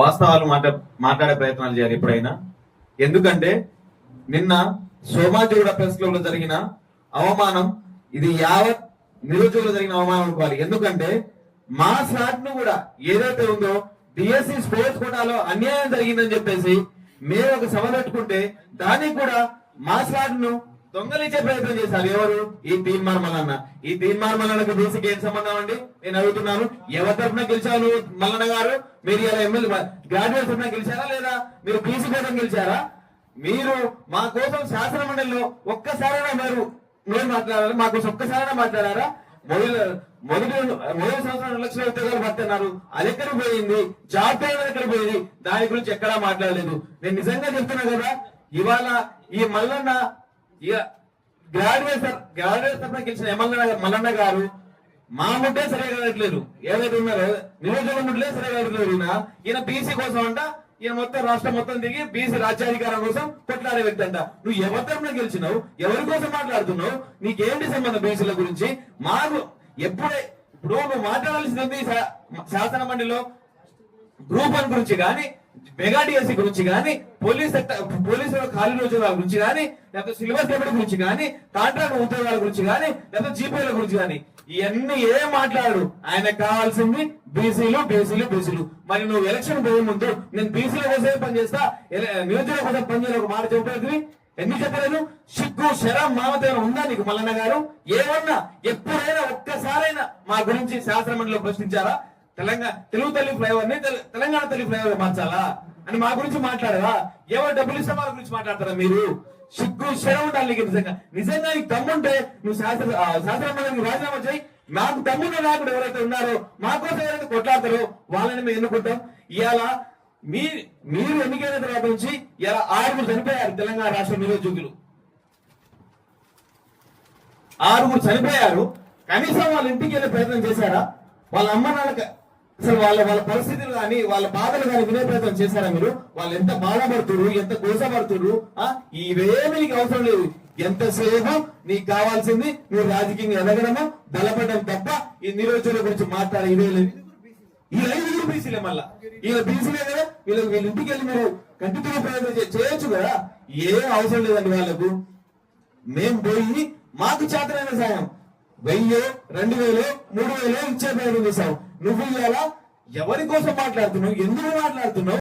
వాస్తవాలు మాట్లా మాట్లాడే ప్రయత్నాలు చేయాలి ఎప్పుడైనా. ఎందుకంటే నిన్న సోమాజిగూడ ప్రెస్ క్లబ్లో జరిగిన అవమానం ఇది యావత్ నిరుద్యోగులు జరిగిన అవమానం అనుకోవాలి. ఎందుకంటే మా స్లాట్ను కూడా ఏదైతే ఉందో డిఎస్సి స్పోర్ట్స్ కోటాలో అన్యాయం జరిగిందని చెప్పేసి మేము ఒక సభ పెట్టుకుంటే దానికి కూడా మా స్లాట్ను దొంగలిచ్చే ప్రయత్నం చేశారు ఎవరు? ఈ తీన్మార్ మల్లన్న ఈ తీన్మార్ మల్లన్నకు బీసీకి ఏం సంబంధం అండి? నేను అడుగుతున్నాను. ఎవరి తరఫున గెలిచారు మల్లన్న గారు? మీరు ఇలా ఎమ్మెల్యే గ్రాడ్యుయేట్ తరఫున గెలిచారా లేదా? మీరు బీసీ కోసం గెలిచారా? మీరు మా కోసం శాసన మండలిలో ఒక్కసారైనా మీరు నోరు మాట్లాడారు? మా కోసం ఒక్కసారైనా మాట్లాడారా? మొదలు మొదటి మొదటి సంవత్సరం రెండు లక్షల ఉద్యోగాలు పడుతున్నారు. అది ఎక్కడ పోయింది? జాబ్ ఎక్కడ పోయింది? దాని గురించి ఎక్కడా మాట్లాడలేదు. నేను నిజంగా చెప్తున్నా కదా ఇవాళ ఈ మల్లన్న ఇక గ్రాడ్యుయేషన్ గెలిచిన ఎమ్మెల్యే మల్లన్న గారు మా ముడ్డే సరిగా కలగట్లేదు ఏదైతే ఉన్నారో నియోజకవర్గం ముడ్లే సరే కలగట్లేదు ఈయన. ఈయన బీసీ కోసం అంట ఈయన మొత్తం రాష్ట్రం మొత్తం దిగి బీసీ రాజ్యాధికారం కోసం కొట్లాడే వ్యక్తి అంట. నువ్వు ఎవరి గెలిచినావు? ఎవరి కోసం మాట్లాడుతున్నావు? నీకేంటి సంబంధం బీసీల గురించి? మాకు ఎప్పుడే ఇప్పుడు నువ్వు మాట్లాడాల్సింది శా- శాసన మండలిలో గ్రూప్ వన్ గురించి కానీ మెగా డిఎస్సి గురించి కానీ పోలీస్ పోలీసుల పోలీసు ఖాళీ ఉద్యోగాల గురించి కానీ లేకపోతే సిలబస్ డెబిట్ గురించి కానీ కాంట్రాక్ట్ ఉద్యోగాల గురించి కానీ లేకపోతే జీపీల గురించి కానీ ఇవన్నీ ఏం మాట్లాడు? ఆయన కావాల్సింది బీసీలు బీసీలు బీసీలు. మరి నువ్వు ఎలక్షన్ పోయే ముందు నేను బీసీల కోసమే పనిచేస్తా నిరుద్యోగ కోసం పనిచేయాలి ఒక మాట చెప్పలేదు ఎన్ని చెప్పలేదు? సిగ్గు శరం మామతేన ఉందా నీకు మల్లన్న గారు? ఏమన్నా? ఎప్పుడైనా ఒక్కసారైనా మా గురించి శాస్త్ర మండలిలో ప్రశ్నించారా? తెలంగాణ తెలుగు తల్లి ఫ్లైఓవర్ని తెలంగాణ తల్లి ఫ్లైఓవర్ మార్చాలా? అని మా గురించి మాట్లాడరా ఎవరు డబ్బులు ఇస్తే వాళ్ళ గురించి మాట్లాడతారా మీరు? సిగ్గు శరం ఉండాలి నీకు నిజంగా. నిజంగా నీకు దమ్ముంటే నువ్వు శాస్త్ర ఆ, శాస్త్ర మండలికి రాజీనామా చేయి. నాకు తమ్ముడు నాయకుడు ఎవరైతే ఉన్నారో మా కోసం ఎవరైతే కొట్లాడతారో వాళ్ళని మేము ఎన్నుకుంటాం. ఇవాళ మీ మీరు ఎన్నికైన తర్వాత నుంచి ఇలా ఆరుగురు చనిపోయారు తెలంగాణ రాష్ట్ర నిరుద్యోగులు ఆరుగురు చనిపోయారు. కనీసం వాళ్ళ ఇంటికి వెళ్ళే ప్రయత్నం చేశారా? వాళ్ళ అమ్మ నాన్నకి అసలు వాళ్ళ వాళ్ళ పరిస్థితులు కానీ వాళ్ళ బాధలు కానీ వినే ప్రయత్నం చేశారా మీరు? వాళ్ళు ఎంత బాధపడుతున్నారు ఎంత కోసపడుతున్నారు ఆ? ఇవేమి నీకు అవసరం లేదు. ఎంతసేపు నీకు కావాల్సింది నువ్వు రాజకీయంగా ఎదగడము? బలపడడం తప్ప ఈ నిరోజుల గురించి మాట్లాడే ఇదే లేదు. ఈ ఐదుగురు బీసీలే మళ్ళా. వీళ్ళ బీసీలే కదా? వీళ్ళకి వీళ్ళ ఇంటికి వెళ్ళి మీరు కంటిన్యూ ప్రయత్నం చేయొచ్చు కదా? ఏం అవసరం లేదండి వాళ్ళకు. మేం పోయి మాకు చేతనైన సాయం. వెయ్యి రెండు వేలు మూడు వేలు ఇచ్చే పేరు చూసావు నువ్వు ఇవాళ ఎవరి కోసం మాట్లాడుతున్నావు? ఎందుకు మాట్లాడుతున్నావు?